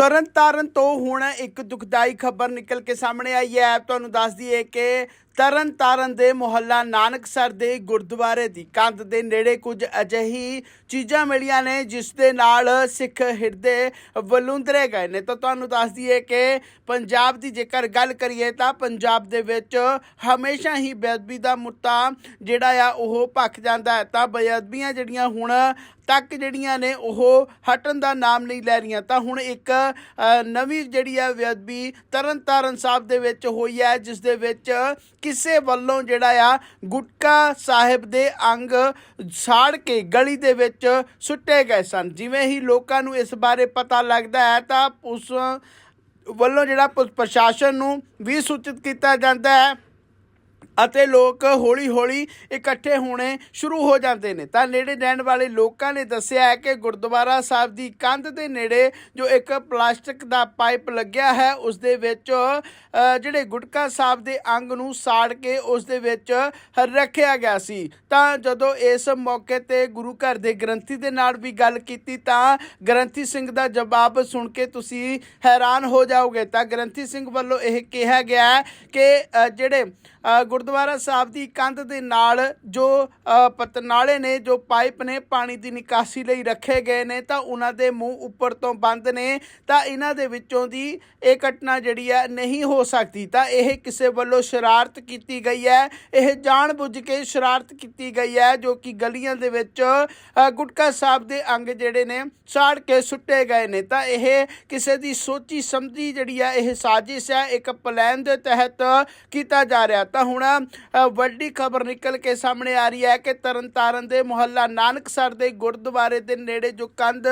ਤਰਨਤਾਰਨ ਤੋਂ ਹੁਣ ਇੱਕ ਦੁਖਦਾਈ ਖਬਰ ਨਿਕਲ ਕੇ ਸਾਹਮਣੇ ਆਈ ਹੈ। ਤੁਹਾਨੂੰ ਦੱਸ ਦਈਏ ਕਿ ਤਰਨਤਾਰਨ ਦੇ ਮੁਹੱਲਾ ਨਾਨਕਸਰ ਦੇ ਗੁਰਦੁਆਰੇ ਦੀ ਕੰਧ ਦੇ ਨੇੜੇ ਕੁਝ ਅਜਿਹੀ ਚੀਜ਼ਾਂ ਮਿਲੀਆਂ ਨੇ, ਜਿਸ ਦੇ ਨਾਲ ਸਿੱਖ ਹਿਰਦੇ ਵਲੂੰਦਰੇ ਗਏ ਨੇ। ਤਾਂ ਤੁਹਾਨੂੰ ਦੱਸ ਦਈਏ ਕਿ ਪੰਜਾਬ ਦੀ ਜੇਕਰ ਗੱਲ ਕਰੀਏ ਤਾਂ ਪੰਜਾਬ ਦੇ ਵਿੱਚ ਹਮੇਸ਼ਾ ਹੀ ਬੇਅਦਬੀ ਦਾ ਮੁੱਦਾ ਜਿਹੜਾ ਆ, ਉਹ ਭੱਖ ਜਾਂਦਾ ਹੈ। ਤਾਂ ਬੇਅਦਬੀਆਂ ਜਿਹੜੀਆਂ ਹੁਣ ਤੱਕ ਜਿਹੜੀਆਂ ਨੇ, ਉਹ ਹਟਣ ਦਾ ਨਾਮ ਨਹੀਂ ਲੈ ਰਹੀਆਂ। ਤਾਂ ਹੁਣ ਇੱਕ ਨਵੀਂ ਜਿਹੜੀ ਆ ਬੇਅਦਬੀ ਤਰਨਤਾਰਨ ਸਾਹਿਬ ਦੇ ਵਿੱਚ ਹੋਈ ਹੈ, ਜਿਸ ਦੇ ਵਿੱਚ ਕਿਸੇ ਵੱਲੋਂ ਜਿਹੜਾ ਆ ਗੁਟਕਾ ਸਾਹਿਬ ਦੇ ਅੰਗ ਸਾੜ ਕੇ ਗਲੀ ਦੇ ਵਿੱਚ ਸੁੱਟੇ ਗਏ ਸਨ। ਜਿਵੇਂ ਹੀ ਲੋਕਾਂ ਨੂੰ ਇਸ ਬਾਰੇ ਪਤਾ ਲੱਗਦਾ ਹੈ ਤਾਂ ਉਸ ਵੱਲੋਂ ਜਿਹੜਾ ਪੁਲਿਸ ਪ੍ਰਸ਼ਾਸਨ ਨੂੰ ਵੀ ਸੂਚਿਤ ਕੀਤਾ ਜਾਂਦਾ ਹੈ ਅਤੇ ਲੋਕ ਹੌਲੀ-ਹੌਲੀ ਇਕੱਠੇ ਹੋਣੇ ਸ਼ੁਰੂ ਹੋ ਜਾਂਦੇ ਨੇ। ਤਾਂ ਨੇੜੇ ਰਹਿਣ ਵਾਲੇ ਲੋਕਾਂ ਨੇ ਦੱਸਿਆ ਹੈ ਕਿ ਗੁਰਦੁਆਰਾ ਸਾਹਿਬ ਦੀ ਕੰਧ ਦੇ ਨੇੜੇ ਜੋ ਇੱਕ ਪਲਾਸਟਿਕ ਦਾ ਪਾਈਪ ਲੱਗਿਆ ਹੈ ਉਸ ਦੇ ਵਿੱਚ ਜਿਹੜੇ ਗੁਟਕਾ ਸਾਹਿਬ ਦੇ ਅੰਗ ਨੂੰ ਸਾੜ ਕੇ ਉਸ ਦੇ ਵਿੱਚ ਰੱਖਿਆ ਗਿਆ ਸੀ। ਤਾਂ ਜਦੋਂ ਇਸ ਮੌਕੇ ਤੇ ਗੁਰੂ ਘਰ ਦੇ ਗ੍ਰੰਥੀ ਦੇ ਨਾਲ ਵੀ ਗੱਲ ਕੀਤੀ ਤਾਂ ਗ੍ਰੰਥੀ ਸਿੰਘ ਦਾ ਜਵਾਬ ਸੁਣ ਕੇ ਤੁਸੀਂ ਹੈਰਾਨ ਹੋ ਜਾਓਗੇ। ਤਾਂ ਗ੍ਰੰਥੀ ਸਿੰਘ ਵੱਲੋਂ ਇਹ ਕਿਹਾ ਗਿਆ ਕਿ ਜਿਹੜੇ ਅ, ਗੁਰਦੁਆਰਾ ਸਾਹਿਬ ਦੀ ਕੰਧ ਦੇ ਨਾਲ ਜੋ ਪਤਨਾਲੇ ਨੇ, ਜੋ ਪਾਈਪ ਨੇ ਪਾਣੀ ਦੀ ਨਿਕਾਸੀ ਲਈ ਰੱਖੇ ਗਏ ਨੇ, ਤਾਂ ਉਹਨਾਂ ਦੇ ਮੂੰਹ ਉੱਪਰ ਤੋਂ ਬੰਦ ਨੇ, ਤਾਂ ਇਹਨਾਂ ਦੇ ਵਿੱਚੋਂ ਦੀ ਇਹ ਘਟਨਾ ਜਿਹੜੀ ਹੈ ਨਹੀਂ ਹੋ ਸਕਦੀ। ਤਾਂ ਇਹ ਕਿਸੇ ਵੱਲੋਂ ਸ਼ਰਾਰਤ ਕੀਤੀ ਗਈ ਹੈ। ਇਹ ਜਾਣ ਬੁੱਝ ਕੇ ਸ਼ਰਾਰਤ ਕੀਤੀ ਗਈ ਹੈ, ਜੋ ਕਿ ਗਲੀਆਂ ਦੇ ਵਿੱਚ ਗੁਟਕਾ ਸਾਹਿਬ ਦੇ ਅੰਗ ਜਿਹੜੇ ਨੇ, ਸਾੜ ਕੇ ਸੁੱਟੇ ਗਏ ਨੇ। ਤਾਂ ਇਹ ਕਿਸੇ ਦੀ ਸੋਚੀ ਸਮਝੀ ਜਿਹੜੀ ਹੈ, ਇਹ ਸਾਜ਼ਿਸ਼ ਹੈ, ਇੱਕ ਪਲਾਨ ਦੇ ਤਹਿਤ ਕੀਤਾ ਜਾ ਰਿਹਾ। ਤਾਂ ਹੁਣ ਅ, ਵੱਡੀ ਖਬਰ ਨਿਕਲ ਕੇ ਸਾਹਮਣੇ ਆ ਰਹੀ ਹੈ ਕਿ ਤਰਨਤਾਰਨ ਦੇ ਮੁਹੱਲਾ ਨਾਨਕਸਰ ਦੇ ਗੁਰਦੁਆਰੇ ਦੇ ਨੇੜੇ ਜੋ ਕੰਧ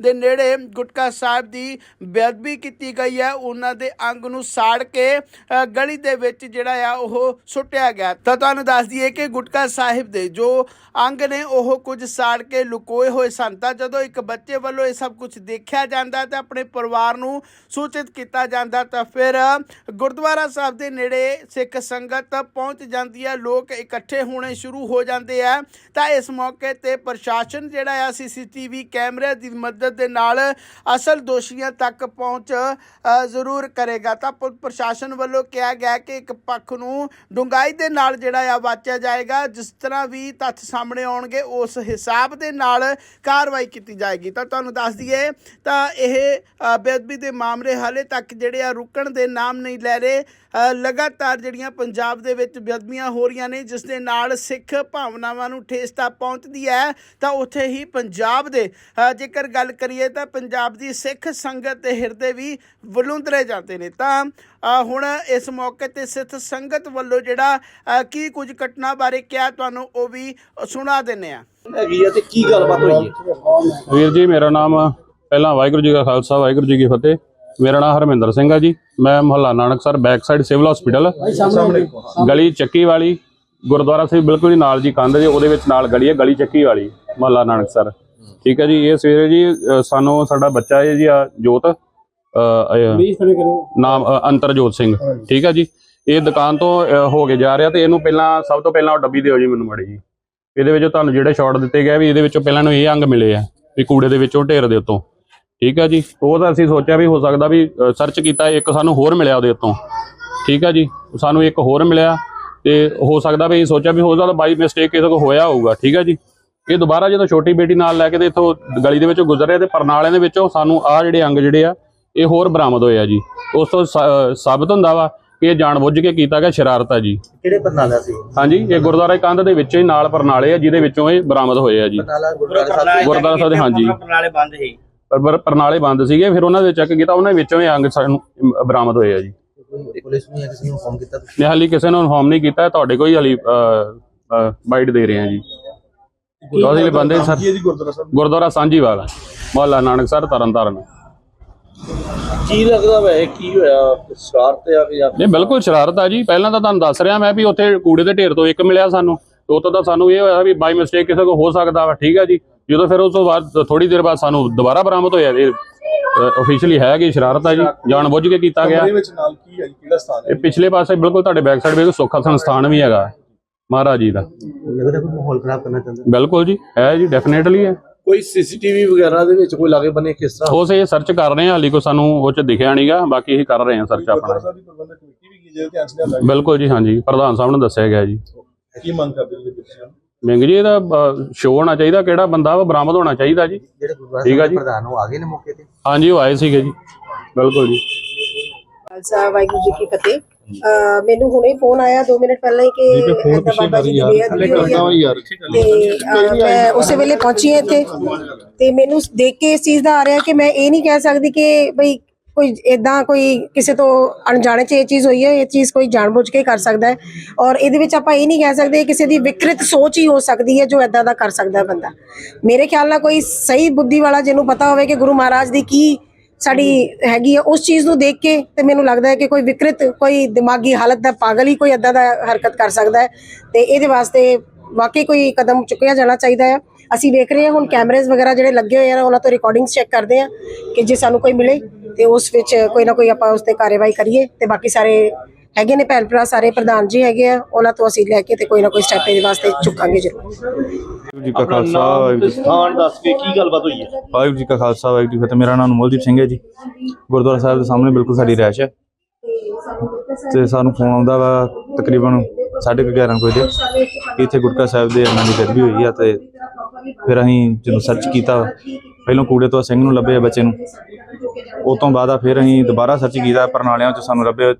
ਦੇ ਨੇੜੇ ਗੁਟਕਾ ਸਾਹਿਬ ਦੀ ਬੇਅਦਬੀ ਕੀਤੀ ਗਈ ਹੈ ਉਹਨਾਂ ਦੇ ਅੰਗ ਨੂੰ ਸਾੜ ਕੇ ਗਲੀ ਦੇ ਵਿੱਚ ਜਿਹੜਾ ਆ ਉਹ ਸੁੱਟਿਆ ਗਿਆ। ਤਾਂ ਤੁਹਾਨੂੰ ਦੱਸ ਦਈਏ ਕਿ ਗੁਟਕਾ ਸਾਹਿਬ ਦੇ ਜੋ ਅੰਗ ਨੇ ਉਹ ਕੁਝ ਸਾੜ ਕੇ ਲੁਕੋਏ ਹੋਏ ਸਨ। ਤਾਂ ਜਦੋਂ ਇੱਕ ਬੱਚੇ ਵੱਲੋਂ ਇਹ ਸਭ ਕੁਝ ਦੇਖਿਆ ਜਾਂਦਾ ਤਾਂ ਆਪਣੇ ਪਰਿਵਾਰ ਨੂੰ ਸੂਚਿਤ ਕੀਤਾ ਜਾਂਦਾ ਤਾਂ ਫਿਰ ਗੁਰਦੁਆਰਾ ਸਾਹਿਬ ਦੇ ਨੇੜੇ ਸਿੱਖ ਸੰਗਤ ਪਹੁੰਚ ਜਾਂਦੀ ਹੈ, ਲੋਕ ਇਕੱਠੇ ਹੋਣੇ ਸ਼ੁਰੂ ਹੋ ਜਾਂਦੇ ਆ। ਤਾਂ ਇਸ ਮੌਕੇ ਤੇ ਪ੍ਰਸ਼ਾਸਨ ਜਿਹੜਾ ਆ, ਸੀਸੀਟੀਵੀ ਕੈਮਰੇ ਦੀ ਮਦਦ ਦੇ ਨਾਲ ਅਸਲ ਦੋਸ਼ੀਆਂ ਤੱਕ ਪਹੁੰਚ ਜ਼ਰੂਰ ਕਰੇਗਾ। ਤਾਂ ਪੁਲਿਸ ਪ੍ਰਸ਼ਾਸਨ ਵੱਲੋਂ ਕਿਹਾ ਗਿਆ ਕਿ ਇੱਕ ਪੱਖ ਨੂੰ ਡੂੰਘਾਈ ਦੇ ਨਾਲ ਜਿਹੜਾ ਆ, ਵਾਚਿਆ ਜਾਏਗਾ। ਜਿਸ ਤਰ੍ਹਾਂ ਵੀ ਤੱਥ ਸਾਹਮਣੇ ਆਉਣਗੇ, ਉਸ ਹਿਸਾਬ ਦੇ ਨਾਲ ਕਾਰਵਾਈ ਕੀਤੀ ਜਾਏਗੀ। ਤਾਂ ਤੁਹਾਨੂੰ ਦੱਸ ਦਈਏ, ਤਾਂ ਇਹ ਬੇਅਦਬੀ ਦੇ ਮਾਮਲੇ ਹਾਲੇ ਤੱਕ ਜਿਹੜੇ ਆ, ਰੁਕਣ ਦੇ ਨਾਮ ਨਹੀਂ ਲੈ ਰਹੇ। ਲਗਾਤਾਰ ਜਿਹੜੀਆਂ ਪੰਜਾਬ ਦੇ ਵਿੱਚ ਬੇਅਦਬੀਆਂ ਹੋ ਰਹੀਆਂ ਨੇ ਜਿਸ ਦੇ ਨਾਲ ਸਿੱਖ ਭਾਵਨਾਵਾਂ ਨੂੰ ਠੇਸ ਤਾਂ ਪਹੁੰਚਦੀ ਹੈ ਤਾਂ ਉੱਥੇ ਹੀ ਪੰਜਾਬ ਦੇ ਜੇਕਰ ਗੱਲ ਕਰੀਏ ਤਾਂ ਪੰਜਾਬ ਦੀ ਸਿੱਖ ਸੰਗਤ ਦੇ ਹਿਰਦੇ ਵੀ ਵਲੂੰਦਰੇ ਜਾਂਦੇ ਨੇ। ਤਾਂ ਹੁਣ ਇਸ ਮੌਕੇ ਤੇ ਸਿੱਖ ਸੰਗਤ ਵੱਲੋਂ ਜਿਹੜਾ ਕੀ ਕੁਝ ਘਟਨਾ ਬਾਰੇ ਕਿਹਾ ਤੁਹਾਨੂੰ ਉਹ ਵੀ ਸੁਣਾ ਦਿੰਨੇ ਆ ਹੈਗੀ ਆ ਤੇ ਕੀ ਗੱਲਬਾਤ ਹੋਈ ਹੈ? ਵੀਰ ਜੀ ਮੇਰਾ ਨਾਮ ਪਹਿਲਾਂ ਵਾਹਿਗੁਰੂ ਜੀ ਕਾ ਖਾਲਸਾ ਵਾਹਿਗੁਰੂ ਜੀ ਕੀ ਫਤਿਹ। ਮੇਰਾ ਨਾਮ ਹਰਮਿੰਦਰ ਸਿੰਘ ਹੈ ਜੀ। ਮੈਂ ਮੁਹੱਲਾ Nanaksar back side civil hospital ਗਲੀ ਚੱਕੀ ਵਾਲੀ ਗੁਰਦੁਆਰਾ ਸਾਹਿਬ ਬਿਲਕੁਲ ਹੀ ਨਾਲ ਜੀ ਕੰਧ ਜੀ ਉਹਦੇ ਵਿੱਚ ਨਾਲ ਗਲੀ ਹੈ ਗਲੀ ਚੱਕੀ ਵਾਲੀ ਮੁਹੱਲਾ ਨਾਨਕਸਰ। ਠੀਕ ਹੈ ਜੀ ਇਹ ਸਵੇਰੇ ਜੀ ਅ, ਸਾਨੂੰ ਸਾਡਾ ਬੱਚਾ ਹੈ ਜੀ ਆ ਜੋਤ ਅ, ਅ, ਨਾਮ ਅ, ਅੰਤਰਜੋਤ ਸਿੰਘ। ਠੀਕ ਹੈ ਜੀ ਇਹ ਦੁਕਾਨ ਤੋਂ ਅ, ਹੋ ਕੇ ਜਾ ਰਿਹਾ ਤੇ ਇਹਨੂੰ ਪਹਿਲਾਂ ਸਭ ਤੋਂ ਪਹਿਲਾਂ ਉਹ ਡੱਬੀ ਦਿਓ ਜੀ ਮੈਨੂੰ ਮੜੀ ਜੀ। ਇਹਦੇ ਵਿੱਚ ਤੁਹਾਨੂੰ ਜਿਹੜੇ ਸ਼ਾਟ ਦਿੱਤੇ ਗਏ ਵੀ ਇਹਦੇ ਵਿੱਚੋਂ ਪਹਿਲਾਂ ਨੂੰ ਇਹ ਅੰਗ ਮਿਲੇ ਆ ਵੀ ਕੂੜੇ ਦੇ ਵਿੱਚੋਂ ਢੇਰ ਦੇ ਉੱਤੋਂ। ਠੀਕ ਹੈ ਜੀ? ਉਹ ਤਾਂ ਅਸੀਂ ਸੋਚਿਆ ਵੀ ਹੋ ਸਕਦਾ ਵੀ ਸਰਚ ਕੀਤਾ ਇੱਕ ਸਾਨੂੰ ਹੋਰ ਮਿਲਿਆ ਉਹਦੇ ਉੱਤੋਂ। ਠੀਕ ਹੈ ਜੀ? ਸਾਨੂੰ ਇੱਕ ਹੋਰ ਮਿਲਿਆ ਤੇ ਹੋ ਸਕਦਾ ਵੀ ਸੋਚਿਆ ਵੀ ਹੋ ਸਕਦਾ ਬਾਈ ਮਿਸਟੇਕ ਕਿਸੇ ਕੋ ਹੋਇਆ ਹੋਊਗਾ। ਠੀਕ ਹੈ ਜੀ? ਇਹ ਦੁਬਾਰਾ ਜਦੋਂ ਛੋਟੀ ਬੇਟੀ ਨਾਲ ਲੈ ਕੇ ਤੇ ਇੱਥੋਂ ਗਲੀ ਦੇ ਵਿੱਚੋਂ ਗੁਜ਼ਰ ਰਿਹਾ ਤੇ ਪਰਨਾਲਿਆਂ ਦੇ ਵਿੱਚੋਂ ਸਾਨੂੰ ਆਹ ਜਿਹੜੇ ਅੰਗ ਜਿਹੜੇ ਆ ਇਹ ਹੋਰ ਬਰਾਮਦ ਹੋਏ ਆ ਜੀ। ਉਸ ਤੋਂ ਸਾਬਤ ਹੁੰਦਾ ਵਾ ਕਿ ਇਹ ਜਾਣਬੁੱਝ ਕੇ ਕੀਤਾ ਗਿਆ ਸ਼ਰਾਰਤ ਆ ਜੀ। ਕਿਹੜੇ ਪਰਨਾਲਾ ਸੀ? ਹਾਂਜੀ ਇਹ ਗੁਰਦੁਆਰਾ ਕੰਧ ਦੇ ਵਿੱਚ ਹੀ ਨਾਲ ਪਰਨਾਲੇ ਆ ਜਿਹਦੇ ਵਿੱਚੋਂ ਇਹ ਬਰਾਮਦ ਹੋਏ ਆ ਜੀ। ਪਰਨਾਲਾ ਗੁਰਦੁਆਰਾ ਸਾਹਿਬ ਦੇ ਹਾਂਜੀ। ਨਾਲੇ ਬੰਦ ਸੀ। ਪਰ- ਪਰ ਪਰਨਾਲੇ ਬੰਦ ਸੀਗੇ ਫਿਰ ਉਹਨਾਂ ਦੇ ਚੈੱਕ ਕੀਤਾ ਉਹਨਾਂ ਵਿੱਚੋਂ ਇਹ ਅੰਗ ਸਾਨੂੰ ਬਰਾਮਦ ਹੋਏ ਆ ਜੀ। ਕੋਈ ਪੁਲਿਸ ਨੂੰ ਜਾਂ ਕਿਸੇ ਨੂੰ ਫੋਨ ਕੀਤਾ ਤੁਸੀਂ? ਹਾਲੀ ਕਿਸੇ ਨੂੰ ਇਨਫੋਰਮ ਨਹੀਂ ਕੀਤਾ ਤੁਹਾਡੇ ਕੋਈ ਹਾਲੀ ਬਾਈਟ ਦੇ ਰਹੇ ਆ ਜੀ। ਉਹਦੇ ਬੰਦੇ ਸਰ ਗੁਰਦੁਆਰਾ ਸਾਂਝੀਵਾਲ ਮੁਹੱਲਾ ਨਾਨਕਸਰ ਤਰਨਤਾਰਨ। ਕੀ ਲੱਗਦਾ ਵੈ ਕੀ ਹੋਇਆ? ਸ਼ਰਾਰਤ ਆ ਕਿ ਜਾਂ ਨਹੀਂ ਬਿਲਕੁਲ ਸ਼ਰਾਰਤ ਆ ਜੀ। ਪਹਿਲਾਂ ਤਾਂ ਤੁਹਾਨੂੰ ਦੱਸ ਰਿਹਾ ਮੈਂ ਵੀ ਉੱਥੇ ਕੂੜੇ ਦੇ ਢੇਰ ਤੋਂ ਇੱਕ ਮਿਲਿਆ ਸਾਨੂੰ। ਤੇ ਉਤੋਂ ਤਾਂ ਸਾਨੂੰ ਇਹ ਹੋਇਆ ਵੀ ਬਾਈ ਮਿਸਟੇਕ ਕਿਸੇ ਕੋ ਹੋ ਸਕਦਾ ਵਾ ਠੀਕ ਆ ਜੀ। ਜਦੋਂ ਫਿਰ ਉਸ ਤੋਂ ਬਾਅਦ ਥੋੜੀ ਦੇਰ ਬਾਅਦ ਸਾਨੂੰ ਦੁਬਾਰਾ ਬਰਾਮਦ ਹੋਇਆ ਇਹ ਅਫੀਸ਼ੀਅਲੀ ਹੈ ਕਿ ਸ਼ਰਾਰਤ ਆ ਜੀ ਜਾਣ ਬੁੱਝ ਕੇ ਕੀਤਾ ਗਿਆ। ਕਮਰੇ ਵਿੱਚ ਨਾਲ ਕੀ ਹੈ ਜੀ? ਕਿਹੜਾ ਸਥਾਨ ਇਹ ਪਿਛਲੇ ਪਾਸੇ ਬਿਲਕੁਲ ਤੁਹਾਡੇ ਬੈਕ ਸਾਈਡ ਬਿਲਕੁਲ ਸੁੱਖਾ ਸੰਸਥਾਨ ਵੀ ਹੈਗਾ ਮਹਾਰਾਜ ਜੀ ਦਾ। ਲੱਗਦਾ ਕੋਈ ਮਾਹੌਲ ਖਰਾਬ ਕਰਨਾ ਚਾਹੁੰਦੇ? ਬਿਲਕੁਲ ਜੀ ਹੈ ਜੀ ਡੈਫੀਨੇਟਲੀ ਹੈ। ਕੋਈ ਸੀਸੀਟੀਵੀ ਵਗੈਰਾ ਦੇ ਵਿੱਚ ਕੋਈ ਲਾਗੇ ਬਣੇ ਕਿਸ? ਤਰ੍ਹਾਂ ਉਸ ਇਹ ਸਰਚ ਕਰ ਰਹੇ ਹਾਂ ਹਾਲੀ ਕੋ ਸਾਨੂੰ ਉਹ ਚ ਦਿਖਿਆ ਨਹੀਂਗਾ ਬਾਕੀ ਇਹ ਕਰ ਰਹੇ ਹਾਂ ਸਰਚ ਆਪਣਾ। ਬਿਲਕੁਲ ਜੀ ਹਾਂਜੀ ਪ੍ਰਧਾਨ ਸਾਹਿਬ ਨੂੰ ਦੱਸਿਆ ਗਿਆ ਜੀ। ਕੀ ਮੰਗ ਕਰਦੇ ਜੀ ਤੁਸੀਂ? ਮਿੰਗ ਜੀ ਇਹਦਾ ਸ਼ੋਅ ਹੋਣਾ ਚਾਹੀਦਾ ਕਿਹੜਾ ਬੰਦਾ ਵਾ ਬਰਾਮਦ ਹੋਣਾ ਚਾਹੀਦਾ ਜੀ। ਜਿਹੜੇ ਗੁਰਦੁਆਰਾ ਠੀਕ ਆ ਸਾਹਿਬ ਜੀ। ਦੇ ਪ੍ਰਧਾਨ ਉਹ ਆ ਗਏ ਨੇ ਮੌਕੇ ਤੇ? ਹਾਂਜੀ ਉਹ ਆਏ ਸੀਗੇ ਜੀ। ਬਿਲਕੁਲ ਜੀ। ਖਾਲਸਾ ਵਾਹਿਗੁਰੂ ਜੀ ਕੀ ਫਤਿਹ। ਮੈਨੂੰ ਹੁਣੇ ਫੋਨ ਆਇਆ 2 ਮਿੰਟ ਪਹਿਲਾਂ ਹੀ ਕਿ ਬਾਬਾ ਜੀ ਦੀ ਤੇ ਮੈਂ ਉਸੇ ਵੇਲੇ ਪਹੁੰਚੀ ਹਾਂ ਇੱਥੇ। ਤੇ ਮੈਨੂੰ ਦੇਖ ਕੇ ਇਸ ਚੀਜ਼ ਦਾ ਆ ਰਿਹਾ ਕਿ ਮੈਂ ਇਹ ਨਹੀਂ ਕਹਿ ਸਕਦੀ ਕਿ ਬਈ ਕੋਈ ਇਦਾਂ ਕੋਈ ਕਿਸੇ ਤੋਂ ਅਣਜਾਣੇ ਚ ਇਹ ਚੀਜ਼ ਹੋਈ ਹੈ, ਇਹ ਚੀਜ਼ ਕੋਈ ਜਾਣਬੁੱਝ ਕੇ ਕਰ ਸਕਦਾ ਹੈ ਔਰ ਇਹਦੇ ਵਿੱਚ ਆਪਾਂ ਇਹ ਨਹੀਂ ਕਹਿ ਸਕਦੇ ਕਿਸੇ ਦੀ ਵਿਕਰਿਤ ਸੋਚ ਹੀ ਹੋ ਸਕਦੀ ਹੈ ਜੋ ਇਦਾਂ ਦਾ ਕਰ ਸਕਦਾ ਬੰਦਾ। ਮੇਰੇ ਖਿਆਲ ਨਾਲ ਕੋਈ ਸਹੀ ਬੁੱਧੀ ਵਾਲਾ ਜਿਹਨੂੰ ਪਤਾ ਹੋਵੇ ਕਿ ਗੁਰੂ ਮਹਾਰਾਜ ਦੀ ਕੀ ਸਾਡੀ ਹੈਗੀ ਹੈ, ਉਸ ਚੀਜ਼ ਨੂੰ ਦੇਖ ਕੇ ਤੇ ਮੈਨੂੰ ਲੱਗਦਾ ਹੈ ਕਿ ਕੋਈ ਵਿਕਰਿਤ, ਕੋਈ ਦਿਮਾਗੀ ਹਾਲਤ ਦਾ ਪਾਗਲ ਹੀ ਕੋਈ ਏਦਾਂ ਦਾ ਹਰਕਤ ਕਰ ਸਕਦਾ ਹੈ ਤੇ ਇਹਦੇ ਵਾਸਤੇ ਵਾਕਈ ਕੋਈ ਕਦਮ ਚੁੱਕਿਆ ਜਾਣਾ ਚਾਹੀਦਾ ਹੈ। ਅਸੀਂ ਵੇਖ ਰਹੇ ਹਾਂ ਹੁਣ ਕੈਮਰੇਜ਼ ਵਗੈਰਾ ਜਿਹੜੇ ਲੱਗੇ ਹੋਏ ਆ ਉਹਨਾਂ ਤੋਂ ਰਿਕਾਰਡਿੰਗਸ ਚੈੱਕ ਕਰਦੇ ਆ ਕਿ ਜੇ ਸਾਨੂੰ ਕੋਈ ਮਿਲੇ ਤੇ ਉਸ ਵਿੱਚ ਕੋਈ ਨਾ ਕੋਈ ਆਪਾਂ ਉਸ ਤੇ ਕਾਰਵਾਈ ਕਰੀਏ ਤੇ ਬਾਕੀ ਸਾਰੇ ਹੈਗੇ ਨੇ ਭੈਣ ਭਰਾ ਸਾਰੇ ਪ੍ਰਧਾਨ ਜੀ ਹੈਗੇ ਆ ਉਹਨਾਂ ਤੋਂ ਅਸੀਂ ਲੈ ਕੇ ਤੇ ਕੋਈ ਨਾ ਕੋਈ ਸਟੈਪ ਇਹਦੇ ਵਾਸਤੇ ਚੁੱਕਾਂਗੇ ਜ਼ਰੂਰ। ਵਾਹਿਗੁਰੂ ਜੀ ਕਾ ਖਾਲਸਾ ਵਾਹਿਗੁਰੂ ਜੀ- ਸਥਾਨ ਦੱਸ ਕੇ ਕੀ ਗੱਲਬਾਤ ਹੋਈ ਹੈ? ਵਾਹਿਗੁਰੂ ਜੀ ਕਾ ਖਾਲਸਾ ਵਾਹਿਗੁਰੂ ਜੀ ਕੀ ਫਤਿਹ। ਮੇਰਾ ਨਾਮ ਅਨਮੋਲਦੀਪ ਸਿੰਘ ਹੈ ਜੀ। ਗੁਰਦੁਆਰਾ ਸਾਹਿਬ ਦੇ ਸਾਹਮਣੇ ਬਿਲਕੁਲ ਸਾਡੀ ਰਹਿਸ਼ ਹੈ। ਤੇ ਸਾਨੂੰ ਫੋਨ ਆਉਂਦਾ ਵਾ ਤਕਰੀਬਨ 11:30 ਵਜੇ ਦੇ ਕਿ ਇੱਥੇ ਗੁਟਕਾ ਸਾਹਿਬ ਦੇ ਇਹਨਾਂ ਦੀ ਗਦਬੀ ਹੋਈ ਆ ਤੇ ਫਿਰ ਅਸੀਂ ਜਦੋਂ ਸਰਚ ਕੀਤਾ ਪਹਿਲਾਂ ਕੂੜੇ ਤੋਂ ਸਿੰਘ ਨੂੰ ਲੱਭੇ ਬੱਚੇ ਨੂੰ। ਉਹ ਤੋਂ ਬਾਅਦ ਆ ਫਿਰ ਅਸੀਂ ਦੁਬਾਰਾ ਸਰਚ ਕੀਤਾ ਪਰਨਾਲਿਆਂ 'ਚ ਸਾਨੂੰ ਲੱਭੇ।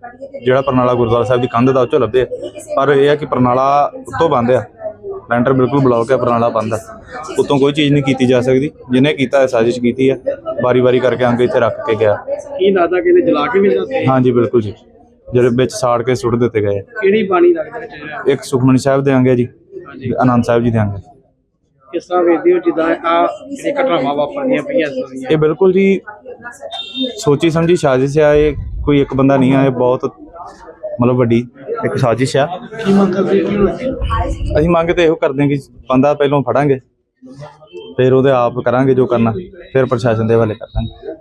ਜਿਹੜਾ ਪਰਨਾਲਾ ਗੁਰਦੁਆਰਾ ਸਾਹਿਬ ਦੀ ਕੰਧ ਦਾ ਉਹ 'ਚੋਂ ਲੱਭੇ। ਪਰ ਇਹ ਆ ਕਿ ਪਰਨਾਲਾ ਉੱਤੋਂ ਬੰਦ ਆ। ਲੈਂਟਰ ਬਿਲਕੁਲ ਬਲੌਕ ਹੈ ਪਰਨਾਲਾ ਬੰਦ ਆ। ਉੱਤੋਂ ਕੋਈ ਚੀਜ਼ ਨਹੀਂ ਕੀਤੀ ਜਾ ਸਕਦੀ। ਜਿਹਨੇ ਕੀਤਾ ਹੈ ਸਾਜ਼ਿਸ਼ ਕੀਤੀ ਹੈ ਵਾਰੀ-ਵਾਰੀ ਕਰਕੇ ਅੰਗ ਇੱਥੇ ਰੱਖ ਕੇ ਗਿਆ। ਕੀ ਲੱਗਦਾ ਕਿ ਇਹਨੇ ਜਲਾ ਕੇ ਵੀ ਜਾਂਦੇ ਹਾਂਜੀ ਬਿਲਕੁਲ ਜੀ। ਜਿਹੜੇ ਵਿੱਚ ਸਾੜ ਕੇ ਸੁੱਟ ਦਿੱਤੇ ਗਏ ਆ। ਕਿਹੜੀ ਬਾਣੀ ਲੱਗਦਾ ਵਿੱਚ? ਇੱਕ ਸੁਖਮਨੀ ਸਾਹਿਬ ਦੇ ਅੰਗ ਹੈ ਜੀ। ਆਨੰਦ ਸਾਹਿਬ ਜੀ ਦੇ ਅੰਗ ਹੈ ਕਿਸ ਤਰ੍ਹਾਂ ਵੇਖਦੇ ਹੋ ਜਿੱਦਾਂ ਆ ਜਿਹੜੇ ਘਟਨਾਵਾਂ ਵਾਪਰਦੀਆਂ ਪਈਆਂ ਇਸ ਦੀਆਂ ਇਹ ਬਿਲਕੁਲ ਜੀ ਸੋਚੀ ਸਮਝੀ ਸਾਜ਼ਿਸ਼ ਆ ਇਹ ਕੋਈ ਇੱਕ ਬੰਦਾ ਨਹੀਂ ਆ ਇਹ ਬਹੁਤ ਮਤਲਬ ਵੱਡੀ ਇੱਕ ਸਾਜ਼ਿਸ਼ ਆ। ਕੀ ਮੰਗ ਕਰਦੇ ਕੀ ਹੋਇਆ ਅਸੀਂ ਮੰਗ ਤੇ ਇਹੋ ਕਰਦੇ ਹਾਂ ਕਿ ਬੰਦਾ ਪਹਿਲਾਂ ਫੜਾਂਗੇ ਫਿਰ ਉਹਦੇ ਆਪ ਕਰਾਂਗੇ ਜੋ ਕਰਨਾ ਫਿਰ ਪ੍ਰਸ਼ਾਸਨ ਦੇ ਹਵਾਲੇ ਕਰ ਦਾਂਗੇ।